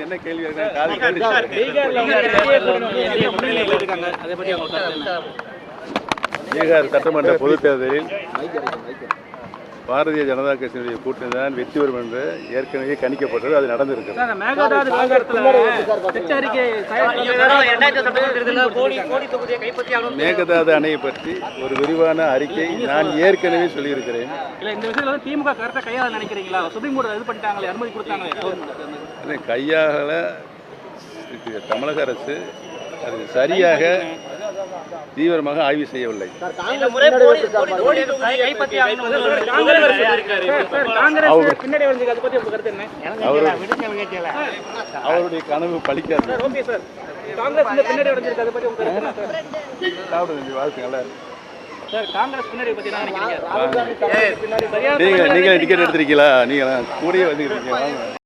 நீங்க என்ன கேள்வி இருக்காங்க? பீகார் சட்டமன்ற பொதுத் தேர்தலில் பாரதிய ஜனதா கட்சியினுடைய கூட்டணி தான் வெற்றி பெறும் என்று ஏற்கனவே கணிக்கப்பட்டது அது நடந்திருக்கிறது. சார், மேகதாது அணையை பற்றி ஒரு விரிவான அறிக்கை நான் ஏற்கனவே சொல்லியிருக்கிறேன். இந்த விஷயத்துல வந்து திமுக கரெக்டா கையாள நினைக்கிறீங்களா? சுப்ரீம் கோர்ட் இது பண்ணிட்டாங்களே அனுமதி கொடுத்தாங்களே கவர்மெண்ட் அதை கையாள இது தமிழக அரசு அது சரியாக தீவிரமாக ஆய்வு செய்யவில்லை. அவருடைய கனவு பின்னாடி சரியான நீங்க டிக்கெட் எடுத்திருக்கீங்களா? நீங்க கூடயே வந்துருக்கீங்க வாங்க